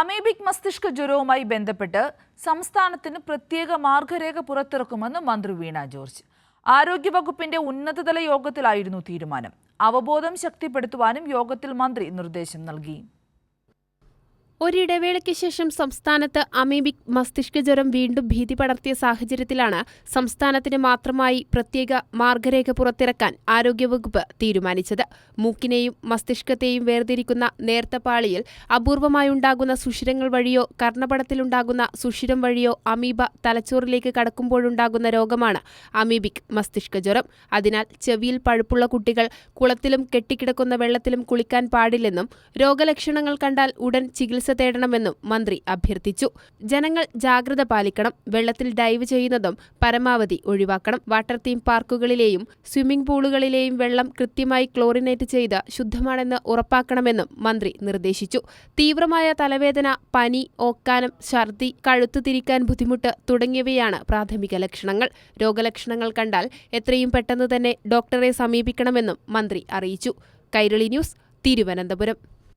Amoebic മസ്തിഷ്ക ജ്വരവുമായി ബന്ധപ്പെട്ട് സംസ്ഥാനത്തിന് പ്രത്യേക മാർഗരേഖ പുറത്തിറക്കുമെന്ന് മന്ത്രി വീണ ജോർജ്. ആരോഗ്യവകുപ്പിന്റെ ഉന്നതതല യോഗത്തിലായിരുന്നു തീരുമാനം. അവബോധം ശക്തിപ്പെടുത്തുവാനും യോഗത്തിൽ മന്ത്രി നിർദ്ദേശം നൽകി. ഒരിടവേളയ്ക്ക് ശേഷം സംസ്ഥാനത്ത് അമീബിക് മസ്തിഷ്ക ജ്വരം വീണ്ടും ഭീതി പടർത്തിയ സാഹചര്യത്തിലാണ് സംസ്ഥാനത്തിന് മാത്രമായി പ്രത്യേക മാർഗരേഖ പുറത്തിറക്കാൻ ആരോഗ്യവകുപ്പ് തീരുമാനിച്ചത്. മൂക്കിനെയും മസ്തിഷ്കത്തെയും വേർതിരിക്കുന്ന നേർത്ത പാളിയിൽ അപൂർവമായുണ്ടാകുന്ന സുഷിരങ്ങൾ വഴിയോ കർണപടത്തിലുണ്ടാകുന്ന സുഷിരം വഴിയോ അമീബ തലച്ചോറിലേക്ക് കടക്കുമ്പോഴുണ്ടാകുന്ന രോഗമാണ് അമീബിക് മസ്തിഷ്ക ജ്വരം അതിനാൽ ചെവിയിൽ പഴുപ്പുള്ള കുട്ടികൾ കുളത്തിലും കെട്ടിക്കിടക്കുന്ന വെള്ളത്തിലും കുളിക്കാൻ പാടില്ലെന്നും രോഗലക്ഷണങ്ങൾ കണ്ടാൽ ഉടൻ ചികിത്സ തേടണമെന്നും മന്ത്രി അഭ്യർത്ഥിച്ചു. ജനങ്ങൾ ജാഗ്രത പാലിക്കണം വെള്ളത്തിൽ ഡൈവ് ചെയ്യുന്നതും പരമാവധി ഒഴിവാക്കണം. വാട്ടർ തീം പാർക്കുകളിലെയും സ്വിമ്മിംഗ് പൂളുകളിലെയും വെള്ളം കൃത്യമായി ക്ലോറിനേറ്റ് ചെയ്ത് ശുദ്ധമാണെന്ന് ഉറപ്പാക്കണമെന്നും മന്ത്രി നിർദ്ദേശിച്ചു. തീവ്രമായ തലവേദന പനി ഓക്കാനം ഛർദി കഴുത്തു തിരിക്കാൻ ബുദ്ധിമുട്ട് തുടങ്ങിയവയാണ് പ്രാഥമിക ലക്ഷണങ്ങൾ. രോഗലക്ഷണങ്ങൾ കണ്ടാൽ എത്രയും പെട്ടെന്ന് തന്നെ ഡോക്ടറെ സമീപിക്കണമെന്നും മന്ത്രി അറിയിച്ചു. കൈരളി ന്യൂസ് തിരുവനന്തപുരം.